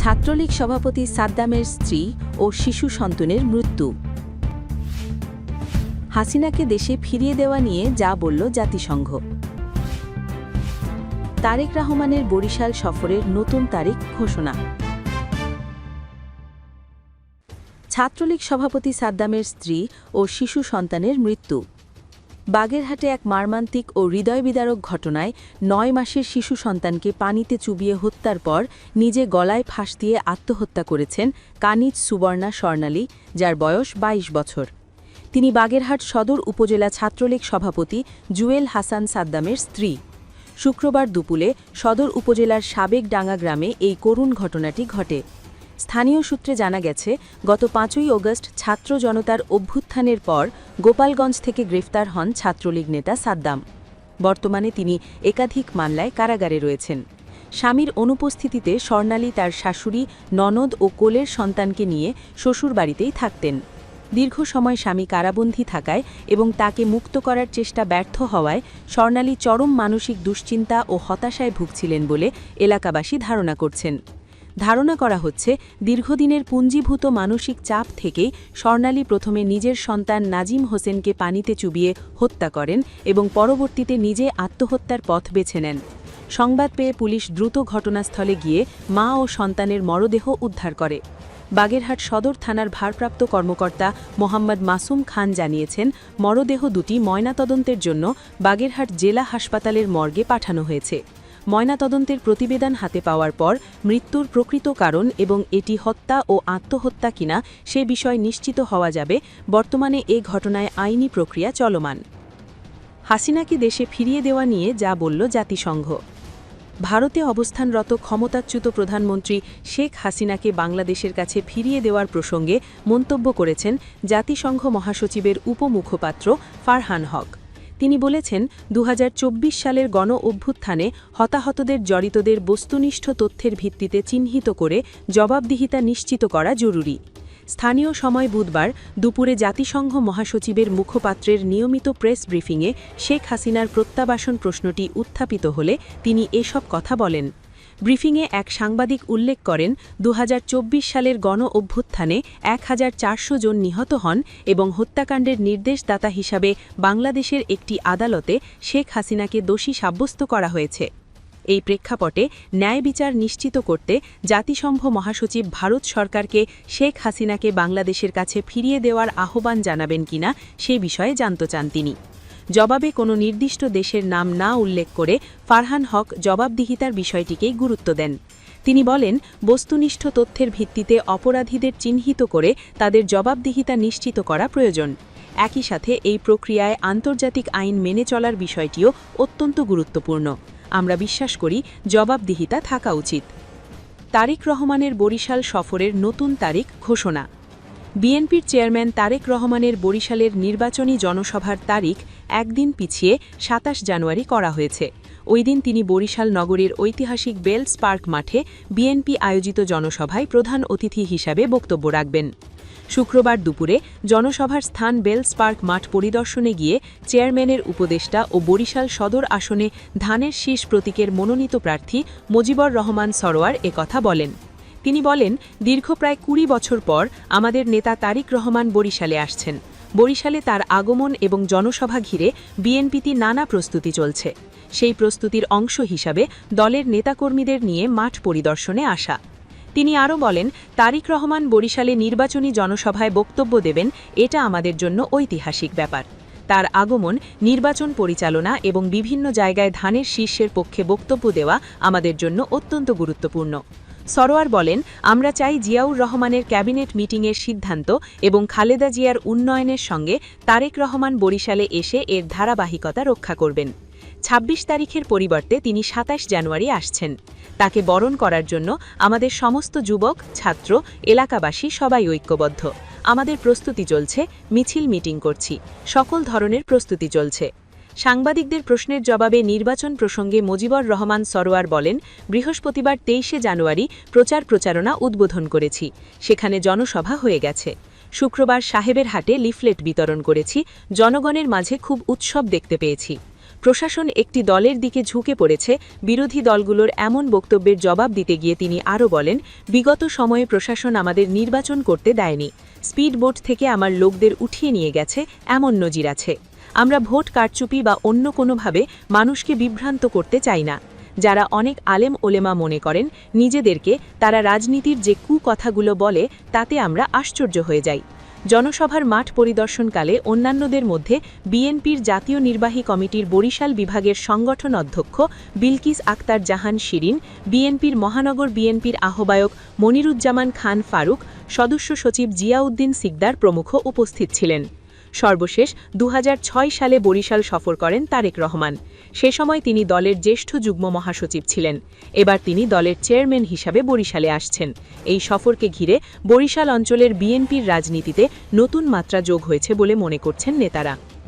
ছাত্রলীগ সভাপতি সাদ্দামের স্ত্রী ও শিশু সন্তানের মৃত্যু। হাসিনাকে দেশে ফিরিয়ে দেওয়া নিয়ে যা বলল জাতিসংঘ। তারেক রহমানের বরিশাল সফরের নতুন তারিখ ঘোষণা। ছাত্রলীগ সভাপতি সাদ্দামের স্ত্রী ও শিশু সন্তানের মৃত্যু। বাগেরহাটে এক মার্মান্তিক ও হৃদয়বিদারক ঘটনায় নয় মাসের শিশু সন্তানকে পানিতে চুবিয়ে হত্যার পর নিজে গলায় ফাঁস দিয়ে আত্মহত্যা করেছেন কানিজ সুবর্ণা স্বর্ণালী, যার বয়স ২২ বছর। তিনি বাগেরহাট সদর উপজেলা ছাত্রলীগ সভাপতি জুয়েল হাসান সাদ্দামের স্ত্রী। শুক্রবার দুপুরে সদর উপজেলার সাবেক ডাঙ্গা গ্রামে এই করুণ ঘটনাটি ঘটে। স্থানীয় সূত্রে জানা গেছে, গত পাঁচই অগস্ট ছাত্র জনতার অভ্যুত্থানের পর গোপালগঞ্জ থেকে গ্রেফতার হন ছাত্রলীগ নেতা সাদ্দাম। বর্তমানে তিনি একাধিক মামলায় কারাগারে রয়েছেন। স্বামীর অনুপস্থিতিতে স্বর্ণালী তার শাশুড়ি ননদ ও কোলের সন্তানকে নিয়ে শ্বশুরবাড়িতেই থাকতেন। দীর্ঘ সময় স্বামী কারাবন্দী থাকায় এবং তাকে মুক্ত করার চেষ্টা ব্যর্থ হওয়ায় স্বর্ণালী চরম মানসিক দুশ্চিন্তা ও হতাশায় ভুগছিলেন বলে এলাকাবাসী ধারণা করছেন। ধারণা করা হচ্ছে দীর্ঘদিনের পুঞ্জীভূত মানসিক চাপ থেকেই স্বর্ণালী প্রথমে নিজের সন্তান নাজিম হোসেনকে পানিতে চুবিয়ে হত্যা করেন এবং পরবর্তীতে নিজে আত্মহত্যার পথ বেছে নেন। সংবাদ পেয়ে পুলিশ দ্রুত ঘটনাস্থলে গিয়ে মা ও সন্তানের মরদেহ উদ্ধার করে। বাগেরহাট সদর থানার ভারপ্রাপ্ত কর্মকর্তা মোহাম্মদ মাসুম খান জানিয়েছেন, মরদেহ দুটি ময়নাতদন্তের জন্য বাগেরহাট জেলা হাসপাতালের মর্গে পাঠানো হয়েছে। ময়নাতদন্তের প্রতিবেদন হাতে পাওয়ার পর মৃত্যুর প্রকৃত কারণ এবং এটি হত্যা ও আত্মহত্যা কিনা সে বিষয় নিশ্চিত হওয়া যাবে। বর্তমানে এ ঘটনায় আইনি প্রক্রিয়া চলমান। হাসিনাকে দেশে ফিরিয়ে দেওয়া নিয়ে যা বলল জাতিসংঘ। ভারতে অবস্থানরত ক্ষমতাচ্যুত প্রধানমন্ত্রী শেখ হাসিনাকে বাংলাদেশের কাছে ফিরিয়ে দেওয়ার প্রসঙ্গে মন্তব্য করেছেন জাতিসংঘ মহাসচিবের উপমুখপাত্র ফারহান হক। তিনি বলেছেন দু হাজার চব্বিশ সালের গণ অভ্যুত্থানে হতাহতদের জড়িতদের বস্তুনিষ্ঠ তথ্যের ভিত্তিতে চিহ্নিত করে জবাবদিহিতা নিশ্চিত করা জরুরি। স্থানীয় সময় বুধবার দুপুরে জাতিসংঘ মহাসচিবের মুখপাত্রের নিয়মিত প্রেস ব্রিফিংয়ে শেখ হাসিনার প্রত্যাবাসন প্রশ্নটি উত্থাপিত হলে তিনি এসব কথা বলেন। ব্রিফিংয়ে এক সাংবাদিক উল্লেখ করেন দু হাজার চব্বিশ সালের গণ অভ্যুত্থানে এক হাজার চারশো জন নিহত হন এবং হত্যাকাণ্ডের নির্দেশদাতা হিসাবে বাংলাদেশের একটি আদালতে শেখ হাসিনাকে দোষী সাব্যস্ত করা হয়েছে। এই প্রেক্ষাপটে ন্যায় বিচার নিশ্চিত করতে জাতিসংঘ মহাসচিব ভারত সরকারকে শেখ হাসিনাকে বাংলাদেশের কাছে ফিরিয়ে দেওয়ার আহ্বান জানাবেন কিনা সে বিষয়ে জানতে চান তিনি। জবাবে কোনো নির্দিষ্ট দেশের নাম না উল্লেখ করে ফারহান হক জবাবদিহিতার বিষয়টিকেই গুরুত্ব দেন। তিনি বলেন, বস্তুনিষ্ঠ তথ্যের ভিত্তিতে অপরাধীদের চিহ্নিত করে তাদের জবাবদিহিতা নিশ্চিত করা প্রয়োজন। একই সাথে এই প্রক্রিয়ায় আন্তর্জাতিক আইন মেনে চলার বিষয়টিও অত্যন্ত গুরুত্বপূর্ণ। আমরা বিশ্বাস করি, জবাবদিহিতা থাকা উচিত। তারেক রহমানের বরিশাল সফরের নতুন তারিখ ঘোষণা। বিএনপির চেয়ারম্যান তারেক রহমানের বরিশালের নির্বাচনী জনসভার তারিখ একদিন পিছিয়ে সাতাশ জানুয়ারি করা হয়েছে। ওই দিন তিনি বরিশাল নগরীর ঐতিহাসিক বেলস পার্ক মাঠে বিএনপি আয়োজিত জনসভায় প্রধান অতিথি হিসাবে বক্তব্য রাখবেন। শুক্রবার দুপুরে জনসভার স্থান বেলস পার্ক মাঠ পরিদর্শনে গিয়ে চেয়ারম্যানের উপদেষ্টা ও বরিশাল সদর আসনে ধানের শীষ প্রতীকের মনোনীত প্রার্থী মুজিবর রহমান সরোয়ার একথা বলেন। তিনি বলেন, দীর্ঘ প্রায় কুড়ি বছর পর আমাদের নেতা তারিক রহমান বরিশালে আসছেন। বরিশালে তার আগমন এবং জনসভা ঘিরে বিএনপিতে নানা প্রস্তুতি চলছে। সেই প্রস্তুতির অংশ হিসাবে দলের নেতাকর্মীদের নিয়ে মাঠ পরিদর্শনে আসা। তিনি আরও বলেন, তারিক রহমান বরিশালে নির্বাচনী জনসভায় বক্তব্য দেবেন, এটা আমাদের জন্য ঐতিহাসিক ব্যাপার। তার আগমন, নির্বাচন পরিচালনা এবং বিভিন্ন জায়গায় ধানের শীর্ষের পক্ষে বক্তব্য দেওয়া আমাদের জন্য অত্যন্ত গুরুত্বপূর্ণ। সরোয়ার বলেন, আমরা চাই জিয়াউর রহমানের ক্যাবিনেট মিটিংয়ের সিদ্ধান্ত এবং খালেদা জিয়ার উন্নয়নের সঙ্গে তারেক রহমান বরিশালে এসে এর ধারাবাহিকতা রক্ষা করবেন। ২৬ তারিখের পরিবর্তে তিনি সাতাশ জানুয়ারি আসছেন। তাকে বরণ করার জন্য আমাদের সমস্ত যুবক, ছাত্র, এলাকাবাসী সবাই ঐক্যবদ্ধ। আমাদের প্রস্তুতি চলছে, মিছিল মিটিং করছি। সকল ধরনের প্রস্তুতি চলছে। সাংবাদিকদের প্রশ্নের জবাবে নির্বাচন প্রসঙ্গে মজিবর রহমান সরোয়ার বলেন, বৃহস্পতিবার তেইশে জানুয়ারি প্রচার প্রচারণা উদ্বোধন করেছি, সেখানে জনসভা হয়ে গেছে। শুক্রবার সাহেবের হাটে লিফলেট বিতরণ করেছি, জনগণের মাঝে খুব উৎসব দেখতে পেয়েছি। প্রশাসন একটি দলের দিকে ঝুঁকে পড়েছে, বিরোধী দলগুলোর এমন বক্তব্যের জবাব দিতে গিয়ে তিনি আরও বলেন, বিগত সময়ে প্রশাসন আমাদের নির্বাচন করতে দেয়নি, স্পিডবোট থেকে আমার লোকদের উঠিয়ে নিয়ে গেছে, এমন নজির আছে। আমরা ভোট কারচুপি বা অন্য কোনোভাবে মানুষকে বিভ্রান্ত করতে চাই না। যারা অনেক আলেম ওলেমা মনে করেন, নিজেদেরকে তারা রাজনীতির যে কু কথাগুলো বলে, তাতে আমরা আশ্চর্য হয়ে যাই। জনসভার মাঠ পরিদর্শনকালে অন্যান্যদের মধ্যে বিএনপির জাতীয় নির্বাহী কমিটির বরিশাল বিভাগের সংগঠন অধ্যক্ষ বিলকিস আক্তার জাহান শিরিন, বিএনপির মহানগর বিএনপির আহ্বায়ক মনিরুজ্জামান খান ফারুক, সদস্য সচিব জিয়াউদ্দিন সিকদার প্রমুখ উপস্থিত ছিলেন। সর্বশেষ দুহাজার ছয় সালে বরিশাল সফর করেন তারেক রহমান। সে সময় তিনি দলের জ্যেষ্ঠ যুগ্ম মহাসচিব ছিলেন। এবার তিনি দলের চেয়ারম্যান হিসাবে বরিশালে আসছেন। এই সফরকে ঘিরে বরিশাল অঞ্চলের বিএনপির রাজনীতিতে নতুন মাত্রা যোগ হয়েছে বলে মনে করছেন নেতারা।